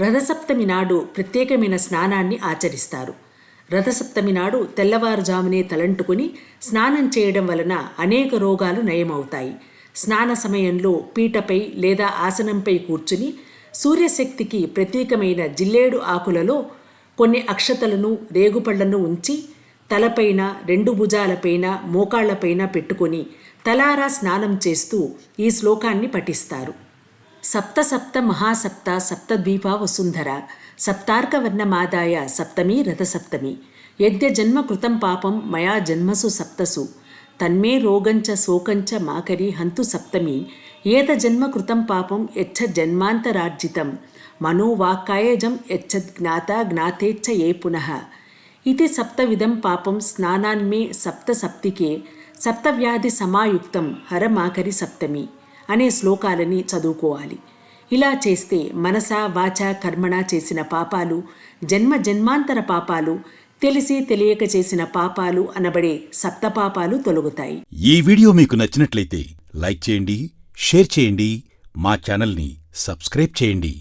రథసప్తమి నాడు ప్రత్యేకమైన స్నానాన్ని ఆచరిస్తారు. రథసప్తమి నాడు తెల్లవారుజామునే తలంటుకుని స్నానం చేయడం వలన అనేక రోగాలు నయమవుతాయి. స్నాన సమయంలో పీటపై లేదా ఆసనంపై కూర్చుని సూర్యశక్తికి ప్రత్యేకమైన జిల్లేడు ఆకులలో కొన్ని అక్షతలను రేగుపళ్ళను ఉంచి తలపైన రెండు భుజాలపైన మోకాళ్ళపైన పెట్టుకొని తలారా స్నానం చేస్తూ ఈ శ్లోకాన్ని పఠిస్తారు. సప్త సప్త మహాసప్త సప్తద్వీపా వసుంధర సప్తార్కవర్ణమాదాయ సప్తమి రథసప్తమి. యద్య జన్మ కృతం పాపం మయా జన్మసు సప్తసు. తన్మే రోగంచ శోకంచ మాకరి హంతు సప్తమి. ఏత జన్మ కృతం పాపం యచ్చ జన్మాంతరార్జితం. మనోవాక్కాయజం యచ్చ జ్ఞాత జ్ఞాతేచ్చ ఏ పునః. ఇది సప్తవిధం పాపం స్నానాన్మే సప్త సప్తికే. సప్తవ్యాధి సమాయుక్తం హరమాకరి సప్తమి. అనే శ్లోకాలని చదువుకోవాలి. ఇలా చేస్తే మనస వాచ కర్మణ చేసిన పాపాలు జన్మ జన్మాంతర పాపాలు తెలిసి తెలియక చేసిన పాపాలు అనబడే సప్తపాపాలు తొలగుతాయి. ఈ వీడియో మీకు నచ్చినట్లయితే లైక్ చేయండి షేర్ చేయండి మా ఛానల్ని సబ్స్క్రైబ్ చేయండి.